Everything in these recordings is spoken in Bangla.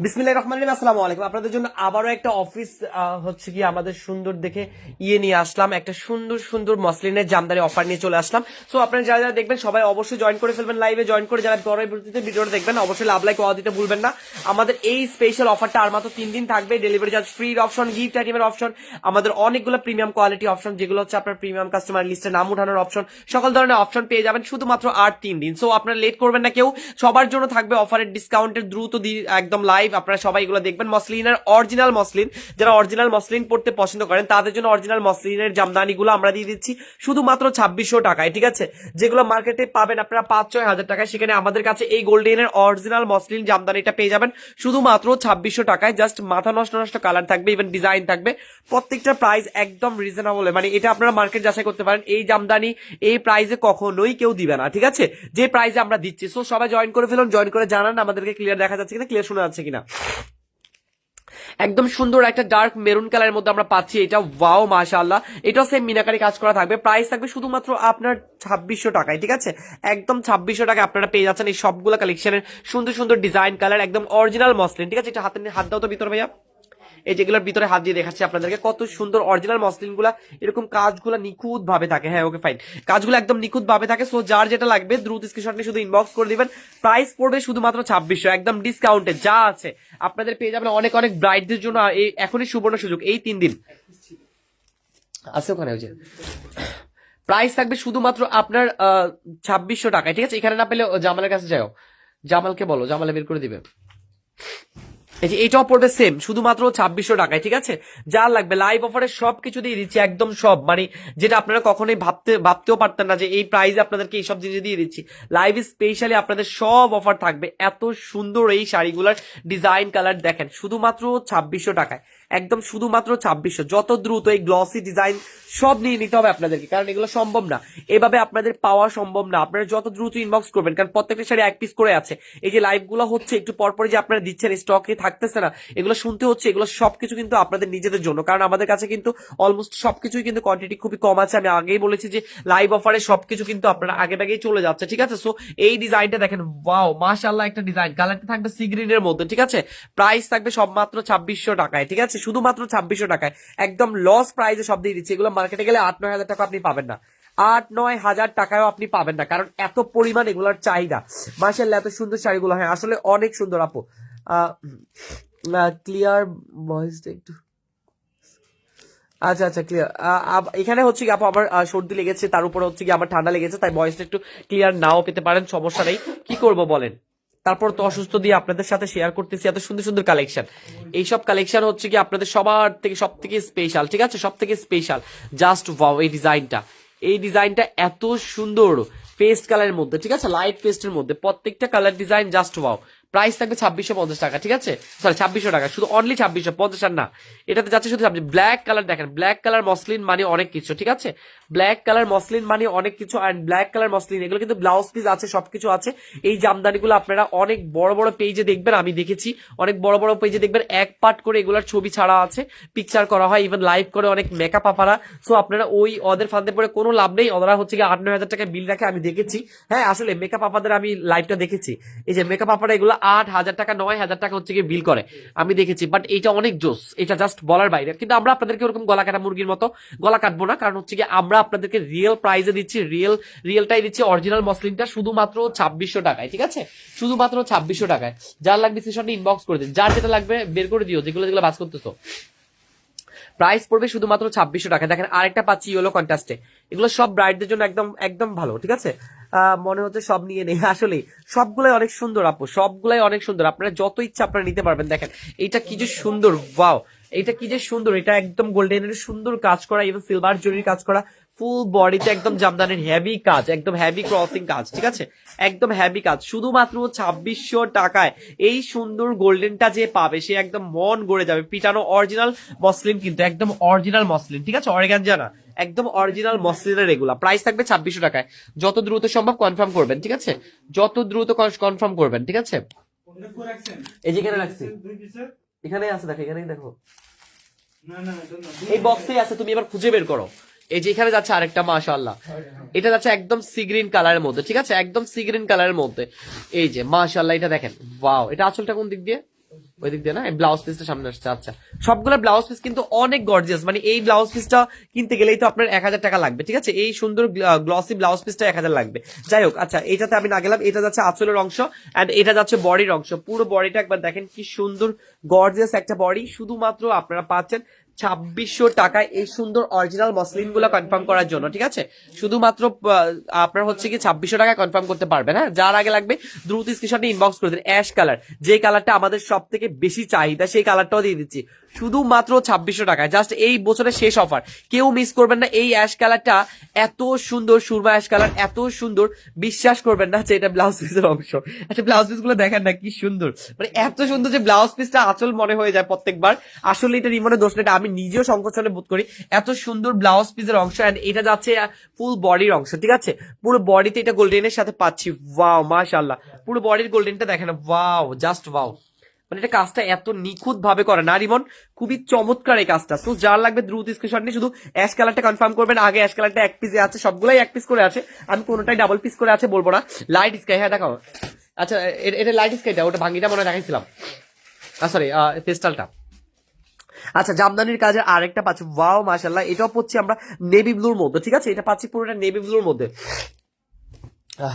বিসমিল্লাহির রহমানির রহিম আলাইকুম। আপনাদের জন্য আবারও একটা অফিস হচ্ছে কি, আমাদের সুন্দর দেখে ইয়ে নিয়ে আসলাম। একটা সুন্দর সুন্দর মসলিনের অফার নিয়ে চলে আসলাম। সো, আপনারা যারা যারা দেখবেন, সবাই অবশ্যই জয়েন করে ফেলবেন লাইভে জয়েন করে যারা ভিডিওটা দেখবেন, অবশ্যই লাভ লাইক দিতে ভুলবেন না। আমাদের এই স্পেশাল অফারটা আর মাত্র তিন দিন থাকবে। Delivery charge free option gift আইটেমের অপশন আমাদের অনেকগুলো প্রিমিয়াম কোয়ালিটি অপশন যেগুলো হচ্ছে আপনার প্রিমিয়াম কাস্টমার লিস্টে নাম উঠানোর অপশন সকল ধরনের অপশন পেয়ে যাবেন শুধুমাত্র আর তিন দিন। সো, আপনারা লেট করবেন না কেউ। সবার জন্য থাকবে অফারের ডিসকাউন্টের দ্রুত দি- একদম লাইভ আপনারা সবাই এগুলো দেখবেন। মসলিনের অরিজিনাল মসলিন, যারা অরিজিনাল মসলিন পড়তে পছন্দ করেন, তাদের জন্য অরিজিনাল মসলিনের জামদানিগুলো আমরা দিয়ে দিচ্ছি। শুধুমাত্র ছাব্বিশশো টাকায়, ঠিক আছে? যেগুলো মার্কেটে পাবেন আপনারা পাঁচ, ছয় হাজার টাকায়। সেখানে আমাদের কাছে এই গোল্ডেনের অরিজিনাল মসলিন জামদানিটা পেয়ে যাবেন। শুধুমাত্র ছাব্বিশশো টাকায় জাস্ট মাথা নষ্ট নষ্ট কালার থাকবে ইভেন ডিজাইন থাকবে। প্রত্যেকটা প্রাইস একদম রিজনেবল মানে এটা আপনারা মার্কেট যাচাই করতে পারেন, এই জামদানি এই প্রাইসে কখনোই কেউ দিবে না, ঠিক আছে? যে প্রাইসে আমরা দিচ্ছি। সো সবাই জয়েন করে ফেলুন জয়েন করে জানান, আমাদেরকে ক্লিয়ার দেখা যাচ্ছে কিনা ক্লিয়ার শোনা যাচ্ছে কিনা? একদম সুন্দর একটা ডার্ক মেরুন কালারের মধ্যে আমরা পাচ্ছি এটা। ওয়াও মাশাআল্লাহ। এটা সেম মিনাকারি কাজ করা থাকবে। প্রাইস থাকবে শুধুমাত্র আপনার ছাব্বিশশো টাকায়, ঠিক আছে? একদম ছাব্বিশশো টাকা আপনারা পেয়ে যাচ্ছেন এই সবগুলো কালেকশনের সুন্দর সুন্দর ডিজাইন কালার একদম অরিজিনাল মসলিন ঠিক আছে? এটা হাতে হাত দাও তো ভিতরে ভাইয়া। এই যেগুলোর ভিতরে হাত দিয়ে দেখাচ্ছি আপনাদেরকে, কত সুন্দর অরিজিনাল মসলিনগুলা এরকম কাজগুলো নিখুঁত ভাবে থাকে। হ্যাঁ ওকে ফাইন কাজগুলো একদম নিখুঁত ভাবে থাকে সো যার যেটা লাগবে, দ্রুত স্ক্রিনশট নিয়ে শুধু ইনবক্স করে দিবেন। প্রাইস পড়বে শুধুমাত্র ছাব্বিশশো, একদম ডিসকাউন্টে যা আছে। আপনাদের পেয়ে যাবেন অনেক অনেক ব্রাইডদের জন্য এই এখনই সুবর্ণ সুযোগ, এই তিন দিন। আছে ওখানে, ওই যে। প্রাইস থাকবে শুধুমাত্র আপনার ছাব্বিশশো টাকায়, ঠিক আছে? এখানে না পেলে জামালের কাছে যাও জামালকে বলো, জামালে বের করে দিবে। এটাও পড়বে সেম শুধুমাত্র ছাব্বিশশো টাকায়, ঠিক আছে? যা লাগবে লাইভ অফারে সব কিছু দিয়ে দিচ্ছি, একদম সব। মানে যেটা আপনারা কখনোই ভাবতে, ভাবতেও পারতেন না যে এই প্রাইজে আপনাদেরকে এইসব জিনিস দিয়ে দিচ্ছি। লাইভ স্পেশালি আপনাদের সব অফার থাকবে। এত সুন্দর এই শাড়িগুলোর ডিজাইন কালার দেখেন, শুধুমাত্র ছাব্বিশশো টাকায়। একদম শুধুমাত্র ছাব্বিশশো। যত দ্রুত এই গ্লসি ডিজাইন সব নিয়ে নিতে হবে আপনাদেরকে, কারণ এগুলো সম্ভব না। এভাবে আপনাদের পাওয়া সম্ভব না। আপনারা যত দ্রুত ইনবক্স করবেন, কারণ প্রত্যেকটা শাড়ি এক পিস করে আছে। এই যে লাইভগুলো হচ্ছে, একটু পরপর যে আপনারা দিচ্ছেন স্টকে থাকতেছে না, এগুলো শুনতে হচ্ছে, এগুলো সবকিছু কিন্তু আপনাদের নিজেদের জন্য। কারণ আমাদের কাছে কিন্তু অলমোস্ট সবকিছুই কিন্তু কোয়ান্টিটি খুবই কম আছে। আমি আগেই বলেছি যে লাইভ অফারে সবকিছু কিন্তু আপনারা আগে আগেই চলে যাচ্ছে, ঠিক আছে? সো এই ডিজাইনটা দেখেন ওয়াও মাশাআল্লাহ একটা ডিজাইন কালারটা থাকবে সি গ্রিনের মধ্যে, ঠিক আছে? প্রাইস থাকবে সব মাত্র ছাব্বিশশো টাকায়, ঠিক আছে? শুধুমাত্র ছাব্বিশশো টাকায়। একদম লস প্রাইসে সব দিয়ে দিচ্ছে। এগুলো মার্কেটে গেলে আট নয় হাজার টাকা আপনি পাবেন না। আট নয় হাজার টাকায়ও আপনি পাবেন না। কারণ এত পরিমাণ এগুলোর চাহিদা। মার্শাল্লাহ এত সুন্দর শাড়িগুলো। হ্যাঁ আসলে অনেক সুন্দর আপু। ক্লিয়ার ভয়েসটা একটু। আচ্ছা আচ্ছা ক্লিয়ার এখানে হচ্ছে কি আপু, আমার সর্দি লেগেছে, তার উপর হচ্ছে কি আমার ঠান্ডা লেগেছে, তাই ভয়েসটা একটু ক্লিয়ার নাও পেতে পারেন, সমস্যা নেই। কি করব বলেন? তারপর তো অসুস্থ দিয়ে আপনাদের সাথে শেয়ার করতেছি এত সুন্দর সুন্দর কালেকশন এইসব কালেকশন হচ্ছে কি আপনাদের সবার থেকে সব থেকে স্পেশাল ঠিক আছে? সব থেকে স্পেশাল জাস্ট ওয়াও এই ডিজাইনটা এই ডিজাইনটা এত সুন্দর পেস্ট কালারের মধ্যে, ঠিক আছে? লাইট পেস্টের মধ্যে প্রত্যেকটা colour design just wow price থাকবে ছাব্বিশশো পঞ্চাশ টাকা, ঠিক আছে? সরি ছাব্বিশশো টাকা। শুধু অনলি ছাব্বিশশো পঞ্চাশ আর না, এটাতে যাচ্ছে শুধু ছাব্বিশ ব্ল্যাক কালার দেখেন ব্ল্যাক কালার মসলিন মানে অনেক কিছু, ঠিক আছে? ব্ল্যাক কালার মসলিন মানে অনেক কিছু অ্যান্ড ব্ল্যাক কালার মসলিন এগুলো কিন্তু ব্লাউজ পিস আছে, সবকিছু আছে। এই জামদানিগুলো আপনারা অনেক বড় বড় পেজে দেখবেন, আমি দেখেছি, অনেক বড় বড় পেজে দেখবেন, এক পার্ট করে এগুলোর ছবি ছাড়া আছে পিকচার করা হয় ইভেন লাইভ করে অনেক মেকআপ আপারা। সো আপনারা ওই ওদের ফাঁদে পরে কোনো লাভ নেই ওরা হচ্ছে গিয়ে আট নয় হাজার টাকা বিল রাখে, আমি দেখেছি। হ্যাঁ আসলে মেকআপ আপাদের আমি লাইভটা দেখেছি। এই যে মেকআপ আপারা এগুলো আট হাজার টাকা, নয় হাজার টাকা হচ্ছে গিয়ে বিল করে। আমি দেখেছি বাট এটা অনেক জোস। এটা জাস্ট বলার বাইরে। কিন্তু আমরা আপনাদেরকে ওরকম গলা কাটা মুরগির মতো গলা কাটবো না, কারণ হচ্ছে কি আমরা আপনাদেরকে রিয়েল প্রাইজে দিচ্ছি রিয়েল রিয়েলটাই দিচ্ছি অরিজিনাল মসলিনটা শুধুমাত্র ছাব্বিশশো টাকায়, ঠিক আছে? শুধুমাত্র ছাব্বিশশো টাকায়। যার লাগবে সেটা ইনবক্স করে দিন। যার যেটা লাগবে বের করে দিও, যেগুলো যেগুলো বাস করতেছো। প্রাইস পড়বে শুধুমাত্র ছাব্বিশশো টাকা দেখেন আরেকটা পাচ্ছি ইয়েলো কন্টাস্টে এগুলো সব ব্রাইডদের জন্য একদম একদম ভালো, ঠিক আছে? মনে হচ্ছে সব নিয়ে নেই। আসলে সবগুলাই অনেক সুন্দর আপু, সবগুলাই অনেক সুন্দর। আপনারা যত ইচ্ছা আপনারা নিতে পারবেন। দেখেন, এটা কি যে সুন্দর, ওয়াও! এটা কি যে সুন্দর, এটা একদম গোল্ডেনের সুন্দর কাজ করা এবং সিলভার জরির কাজ করা। ফুল বডিতে একদম জামদানির হেভি কাজ একদম হেভি ক্রসিং কাজ ঠিক আছে? একদম হেভি কাজ। শুধুমাত্র ছাব্বিশশো টাকায় এই সুন্দর গোল্ডেনটা যে পাবে সে একদম মন গড়ে যাবে। পিটানো অরিজিনাল মসলিন কিন্তু একদম অরিজিনাল মসলিন ঠিক আছে? অরেগানজা না একদম অরিজিনাল মসলিনের এগুলা। প্রাইস থাকবে ছাব্বিশশো টাকায়। যত দ্রুত সম্ভব কনফার্ম করবেন ঠিক আছে? যত দ্রুত কনফার্ম করবেন ঠিক আছে? এই যেখানে রাখছি। এখানে আছে দেখো এখানেই দেখো। এই বক্সেই আছে তুমি এবার খুঁজে বের করো। এই যে এখানে যাচ্ছে আরেকটা, মাশাআল্লাহ। এটা যাচ্ছে একদম সি কালারের মধ্যে, ঠিক আছে? একদম সি গ্রিন কালারের মধ্যে। এই যে, মাশাআল্লাহ, এটা দেখেন। ওয়াও এটা আসলটা কোন দিক দিয়ে? ওই দিক দিয়ে না? ব্লাউজ পিসটা সামনে আসছে আচ্ছা। সবগুলো ব্লাউজ পিস কিন্তু অনেক গর্জিয়াস মানে এই ব্লাউজ পিসটা কিনতে গেলেই তো আপনার এক হাজার টাকা লাগবে, ঠিক আছে? এই সুন্দর গ্লসি ব্লাউজ পিসটা এক হাজার লাগবে। যাই হোক আচ্ছা এটাতে আমি না গেলাম, এটা যাচ্ছে আঁচলের অংশ অ্যান্ড এটা যাচ্ছে বডির অংশ। পুরো বডিটা একবার দেখেন কি সুন্দর গর্জিয়াস একটা বডি শুধুমাত্র আপনারা পাচ্ছেন ছাব্বিশশো টাকায় এই সুন্দর অরিজিনাল মসলিনগুলো কনফার্ম করার জন্য ঠিক আছে? শুধুমাত্র আপনার হচ্ছে কি ছাব্বিশশো টাকায় কনফার্ম করতে পারবেন হ্যাঁ? যার আগে লাগবে দ্রুত স্ক্রিনশটে ইনবক্স করে দিন অ্যাশ কালার যে কালারটা আমাদের সব থেকে বেশি চাহিদা সেই কালারটাও দিয়ে দিচ্ছি। শুধুমাত্র ছাব্বিশশো টাকায় জাস্ট এই বছরের শেষ অফার কেউ মিস করবেন না এই অ্যাশ কালারটা এত সুন্দর সুরমা অ্যাশ কালার এত সুন্দর। বিশ্বাস করবেন না যে এটা ব্লাউজ পিসের অংশ। আচ্ছা ব্লাউজ পিসগুলো দেখেন না কি সুন্দর। মানে এত সুন্দর যে ব্লাউজ পিসটা আচল মনে হয়ে যায় প্রত্যেকবার। আসলে এটা রিমনের দোষ না, আমি নিজেও সংকোচনে বোধ করি, এত সুন্দর ব্লাউজ পিসের অংশ and এটা যাচ্ছে ফুল বডির অংশ, ঠিক আছে? পুরো বডিতে এটা গোল্ডেনের সাথে পাচ্ছি ওয়াও মাশাআল্লাহ। পুরো বডির গোল্ডেনটা দেখেন ওয়াও জাস্ট ওয়াও মানে এটা কাজটা এত নিখুঁত ভাবে করে না, রিমন? খুবই চমৎকার এই কাজটা। তো যার লাগবে দ্রুত স্ক্রিনশট নিয়ে শুধু অ্যাশ কালারটা কনফার্ম করবেন। আগে অ্যাশ কালারটা এক পিসে আছে, সবগুলাই এক পিস করে আছে। আমি কোনোটাই ডাবল পিস করে আছে, বলব না। লাইট স্কাই হ্যাঁ দেখাও। আচ্ছা এটা লাইট স্কাইটা ওটা ভাঙ্গিটা মনে দেখাইছিলাম। সরি পেস্টালটা আচ্ছা জামদানির কাজের আরেকটা পাচ্ছি। ওয়াও মাশাল্লাহ এটাও পাচ্ছি আমরা নেভি ব্লুর মধ্যে, ঠিক আছে? এটা পাচ্ছি পুরোটা নেভি ব্লুর মধ্যে।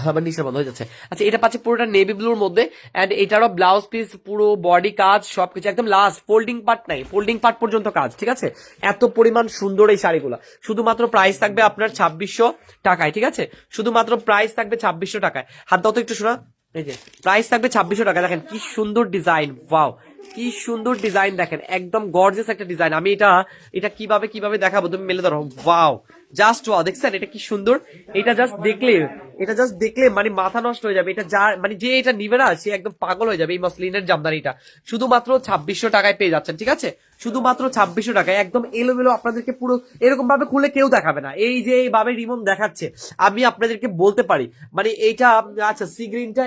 আমার নিচে বন্ধ হয়ে যাচ্ছে। আচ্ছা এটা পাচ্ছি পুরোটা নেভি ব্লুর মধ্যে এন্ড এটারও ব্লাউজ পিস পুরো বডি কাজ, সবকিছু, একদম লাস্ট ফোল্ডিং পার্ট নাই ফোল্ডিং পার্ট পর্যন্ত কাজ, ঠিক আছে? এত পরিমাণ সুন্দর এই শাড়িগুলো। শুধুমাত্র প্রাইস থাকবে আপনার ছাব্বিশশো টাকায়, ঠিক আছে? শুধুমাত্র প্রাইস থাকবে ছাব্বিশশো টাকায়। হাত দাও তো একটু শোনা। এই যে প্রাইস থাকবে ছাব্বিশশো টাকা দেখেন কি সুন্দর ডিজাইন ওয়াও কি সুন্দর ডিজাইন দেখেন, একদম গর্জেস একটা ডিজাইন আমি এটা এটা কীভাবে কীভাবে দেখাবো তুমি মেলে ধরো। ওয়াও জাস্ট ওয়াও দেখছেন? এটা কি সুন্দর? এটা জাস্ট দেখলে, এটা জাস্ট দেখলে মানে মাথা নষ্ট হয়ে যাবে। এটা যা মানে যে এটা নিবে না, সে একদম পাগল হয়ে যাবে এই মসলিনের জামদানিটা। শুধুমাত্র ছাব্বিশশো টাকায় পেয়ে যাচ্ছেন, ঠিক আছে? শুধুমাত্র ছাব্বিশশো টাকায়, একদম এলোমেলো আপনাদেরকে পুরো এরকম ভাবে খুলে কেউ দেখাবে না। এই যে এইভাবে রিমন দেখাচ্ছে, আমি আপনাদেরকে বলতে পারি। মানে এইটা আচ্ছা সি গ্রিনটা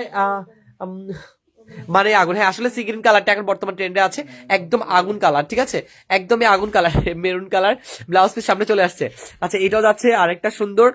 মানে আগুন হ্যাঁ আসলে সি গ্রিন কালারটা এখন বর্তমান ট্রেন্ডে আছে। একদম আগুন কালার ঠিক আছে? একদমই আগুন colour maroon colour blouse piece সামনে চলে আসছে। আচ্ছা এটাও যাচ্ছে আরেকটা সুন্দর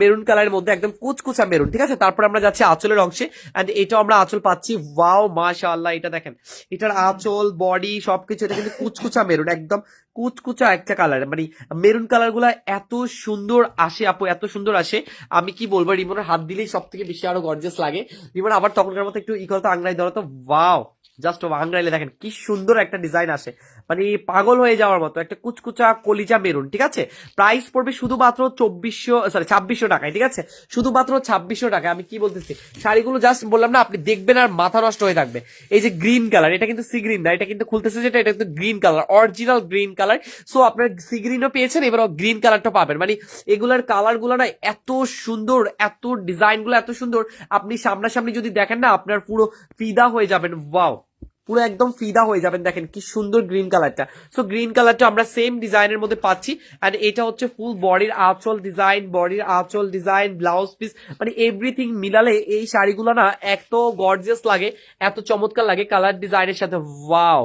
মেরুন কালারের মধ্যে একদম কুচকুচা মেরুন ঠিক আছে? তারপর আমরা যাচ্ছি আঁচলের অংশে অ্যান্ড এটাও আমরা আঁচল পাচ্ছি। ওয়াও মাশাআল্লাহ, এটা দেখেন। এটার আঁচল বডি সবকিছু, এটা কিন্তু কুচকুচা মেরুন একদম কুচকুচা একটা কালার মানে মেরুন কালারগুলা এত সুন্দর আসে আপু, এত সুন্দর আসে। আমি কি বলব, রিমনের হাত দিলেই সব থেকে বেশি আরও গর্জিয়াস লাগে। রিমন, আবার তখনকার মতো একটু ই আংরাই ধরো তো ওয়াও জাস্ট আংরাইলে দেখেন, কি সুন্দর একটা ডিজাইন আসে। মানে পাগল হয়ে যাওয়ার মতো, একটা কুচকুচা কলিজা মেরুন ঠিক আছে? প্রাইস পড়বে শুধুমাত্র চব্বিশশো সরি ছাব্বিশশো টাকায়, ঠিক আছে? শুধুমাত্র ছাব্বিশশো টাকায়, আমি কি বলতেছি? শাড়িগুলো জাস্ট বললাম না, আপনি দেখবেন আর মাথা নষ্ট হয়ে থাকবে। এই যে গ্রিন কালার এটা কিন্তু সি গ্রিন না, এটা কিন্তু খুলতেছে যেটা, এটা কিন্তু green colour original green colour so আপনার সি গ্রিনও পেয়েছেন, এবার গ্রিন কালারটা পাবেন। মানে এগুলার কালারগুলো না এত সুন্দর, এত ডিজাইনগুলো এত সুন্দর। আপনি সামনাসামনি যদি দেখেন না, আপনার পুরো ফিদা হয়ে যাবেন। ওয়াও পুরো একদম ফিদা হয়ে যাবেন। দেখেন কি সুন্দর গ্রিন কালারটা সো গ্রিন কালারটা আমরা সেম ডিজাইনের মধ্যে পাচ্ছি। এন্ড এটা হচ্ছে ফুল বডির আঁচল ডিজাইন বডির আঁচল ডিজাইন ব্লাউজ পিস মানে এভরিথিং মিলালে এই শাড়িগুলো না এত গর্জিয়াস লাগে, এত চমৎকার লাগে কালার ডিজাইনের সাথে। ওয়াও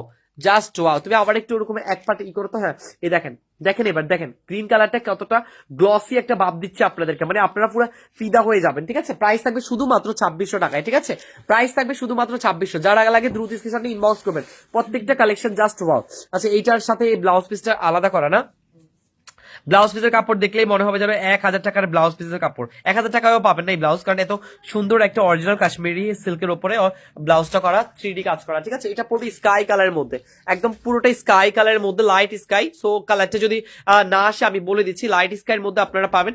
জাস্ট ওয়াও তুমি আবার একটু ওরকম এক পার্ট ই করতে হ্যাঁ? এই দেখেন দেখেন এবার, দেখেন গ্রিন কালারটা কতটা গ্লসি একটা ভাব দিচ্ছে আপনাদেরকে। মানে আপনারা পুরো ফিদা হয়ে যাবেন, ঠিক আছে? প্রাইস থাকবে শুধুমাত্র ছাব্বিশশো টাকায়, ঠিক আছে? প্রাইস থাকবে শুধুমাত্র ছাব্বিশশো। যার আগে লাগে দ্রুত স্ক্রিনশটে ইনবক্স করবেন। প্রত্যেকটা কালেকশন জাস্ট ওয়াও আচ্ছা এইটার সাথে এই ব্লাউজ পিসটা আলাদা করা না? ব্লাউজ পিসের কাপড় দেখলেই মনে হবে যেন এক হাজার টাকার ব্লাউজ পিসের কাপড়। এক হাজার টাকাও পাবেন না এই ব্লাউজ, কারণ এত সুন্দর একটা অরিজিনাল কাশ্মীরি সিল্কের উপরে ব্লাউজটা করা থ্রি কাজ করা। ঠিক আছে? এটা পুরো স্কাই কালারের মধ্যে। একদম পুরোটা স্কাই কালারের মধ্যে লাইট স্কাই সো কালারটা যদি না আসে, আমি বলে দিচ্ছি লাইট স্কাইয়ের মধ্যে আপনারা পাবেন।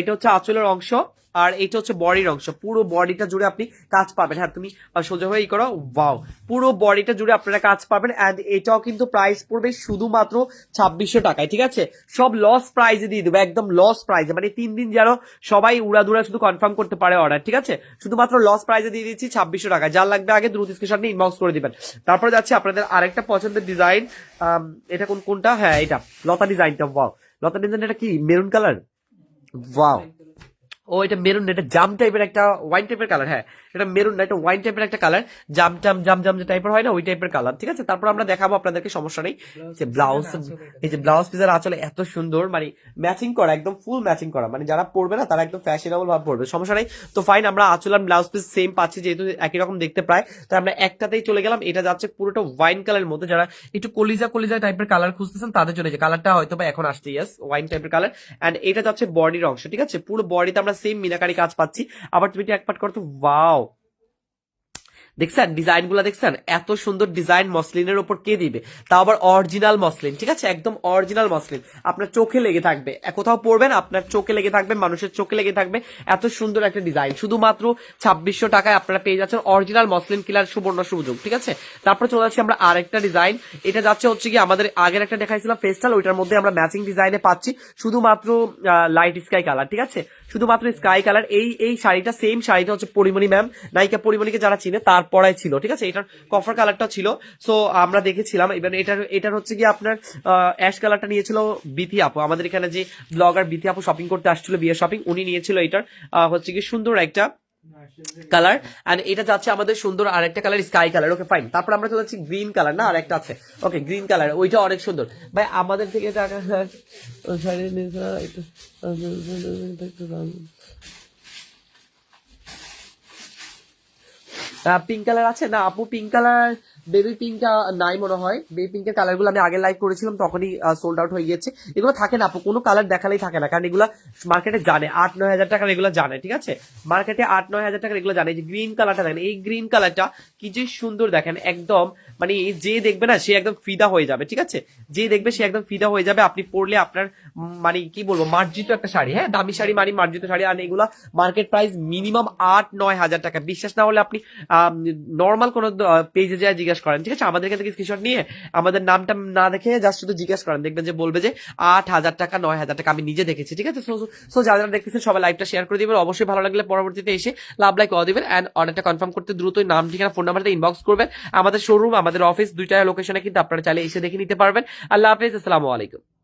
এটা হচ্ছে আঁচলের অংশ। আর এটা হচ্ছে বডির অংশ। পুরো বডিটা জুড়ে আপনি কাজ পাবেন। হ্যাঁ তুমি সোজা হয়ে করো, ওয়াও। পুরো বডিটা জুড়ে আপনারা কাজ পাবেন অ্যান্ড এটাও কিন্তু প্রাইস পড়বে শুধুমাত্র ছাব্বিশশো টাকায়, ঠিক আছে? সব লস প্রাইজে দিয়ে দেবো, একদম লস প্রাইজে মানে তিন দিন যেন সবাই উড়াদুরা শুধু কনফার্ম করতে পারে অর্ডার ঠিক আছে? শুধুমাত্র লস প্রাইজে দিয়ে দিচ্ছি ছাব্বিশশো টাকা যার লাগবে আগে দ্রুত স্ক্রিনশট নিয়ে ইনবক্স করে দিবেন। তারপরে যাচ্ছে আপনাদের আরেকটা পছন্দের ডিজাইন এটা কোন, কোনটা? হ্যাঁ এটা। লতা ডিজাইনটা ওয়াও লতা ডিজাইন এটা কি? মেরুন কালার ওয়াও ও এটা মেরুন এটা জাম টাইপের একটা ওয়াইন টাইপের কালার হ্যাঁ। এটা মেরুন না এটা ওয়াইন টাইপের একটা কালার জাম টাম জাম জাম যে টাইপের হয় না ওই টাইপের কালার ঠিক আছে? তারপর আমরা দেখাবো আপনাদেরকে সমস্যা নেই। যে ব্লাউজ এই যে ব্লাউজ পিসের আঁচলে এত সুন্দর মানে ম্যাচিং করা একদম ফুল ম্যাচিং করা। মানে যারা পড়বে না তারা একদম ফ্যাশনেবল ভাবে পড়বে সমস্যা নেই। তো ফাইন আমরা আঁচল আর ব্লাউজ পিস সেম পাচ্ছি যেহেতু একই রকম দেখতে প্রায়। তাই আমরা একটাতেই চলে গেলাম এটা যাচ্ছে পুরোটা ওয়াইন কালারের মধ্যে। যারা একটু কলিজা কলিজা টাইপের কালার খুঁজতেছেন তাদের জন্য যে কালারটা হয়তো বা এখন আসছে ইয়াস ওয়াইন টাইপের কালার এন্ড এটা যাচ্ছে বডির অংশ ঠিক আছে? পুরো বডিতে আমরা সেম মিনাকারি কাজ পাচ্ছি। আবার তুমি এক পাট করতো ওয়াও দেখছেন? ডিজাইনগুলা দেখছেন? এত সুন্দর ডিজাইন মসলিনের উপর কে দিবে? তা আবার অরিজিনাল মসলিন, ঠিক আছে? একদম অরিজিনাল মসলিন। আপনার চোখে লেগে থাকবে। কোথাও পড়বেন, আপনার চোখে লেগে থাকবে, মানুষের চোখে লেগে থাকবে। এত সুন্দর একটা ডিজাইন। শুধুমাত্র ছাব্বিশশো টাকায় আপনারা পেয়ে যাচ্ছেন অরিজিনাল মসলিন কিলার সুবর্ণ সুযোগ, ঠিক আছে? তারপরে চলে যাচ্ছি আমরা আরেকটা ডিজাইন। এটা যাচ্ছে হচ্ছে কি আমাদের আগের একটা দেখাইছিলাম ফেস্টাল, ওইটার মধ্যে আমরা ম্যাচিং ডিজাইনে পাচ্ছি। শুধুমাত্র লাইট স্কাই কালার ঠিক আছে? শুধুমাত্র স্কাই কালার এই এই শাড়িটা সেম শাড়িটা হচ্ছে পরিমণি ম্যাম নায়িকা পরিমণিকে যারা চিনে তার ছিল, ঠিক আছে? এটার কফার কালারটা ছিল। সো আমরা দেখেছিলাম, এবার এটার এটার হচ্ছে কি আপনার অ্যাশ কালারটা নিয়েছিল বিথি আপু। আমাদের এখানে যে ব্লগার বিথি আপু শপিং করতে আসছিল, বিয়ে শপিং উনি নিয়েছিল এটার হচ্ছে কি সুন্দর একটা কালার এন্ড এটা যাচ্ছে আমাদের সুন্দর আর একটা colour sky colour okay fine তারপর আমরা চলে যাচ্ছি গ্রিন কালার না, আরেকটা আছে। ওকে গ্রিন কালার ওইটা অনেক সুন্দর। ভাই, আমাদের থেকে টাকা পিঙ্ক কালার আছে? না, আপু পিঙ্ক কালার বেবি পিঙ্কটা নাই মনে হয়। বেবি পিঙ্কের কালারগুলো আমি আগে লাইভ করেছিলাম, তখনই সোল্ড আউট হয়ে গিয়েছে। এগুলো থাকে না, আপু, কোনো কালার দেখালেই থাকে না, কারণ এগুলো মার্কেটে জানে। আট, নয় হাজার টাকার এগুলো জানে, ঠিক আছে? মার্কেটে আট, নয় হাজার টাকার এগুলো জানে। যে গ্রিন কালারটা দেখেন, এই গ্রিন কালারটা কি যে সুন্দর দেখেন, একদম মানে যে দেখবে না, সে একদম ফিদা হয়ে যাবে, ঠিক আছে? যে দেখবে সে একদম ফিদা হয়ে যাবে, আপনি পরলে আপনার মানে কি বলব, মার্জিত একটা শাড়ি হ্যাঁ? দামি শাড়ি মানে মার্জিত শাড়ি, আর এগুলা মার্কেট প্রাইস মিনিমাম আট, নয় হাজার টাকা। বিশ্বাস না হলে আপনি নর্মাল কোনো পেজে যায় জিজ্ঞাসা করেন, ঠিক আছে আমাদের থেকে স্ক্রিনশট নিয়ে আমাদের নামটা না দেখে জাস্ট শুধু জিজ্ঞাসা করেন, দেখবেন যে বলবে যে আট হাজার টাকা, নয় হাজার টাকা আমি নিজে দেখেছি, ঠিক আছে? সো যারা যারা দেখতেছেন সবাই লাইভটা শেয়ার করে দিবেন। অবশ্যই ভালো লাগলে পরবর্তীতে এসে লাভ লাইক করে দিবেন অ্যান্ড অর্ডারটা কনফার্ম করতে দ্রুতই নাম, ঠিকানা ফোন নাম্বারটা ইনবক্স করবেন। আমাদের শোরুম আমাদের অফিস দুইটা লোকেশনে কিন্তু আপনারা চাইলে এসে দেখে নিতে পারবেন। আল্লাহ হাফিজ, আসসালামু আলাইকুম।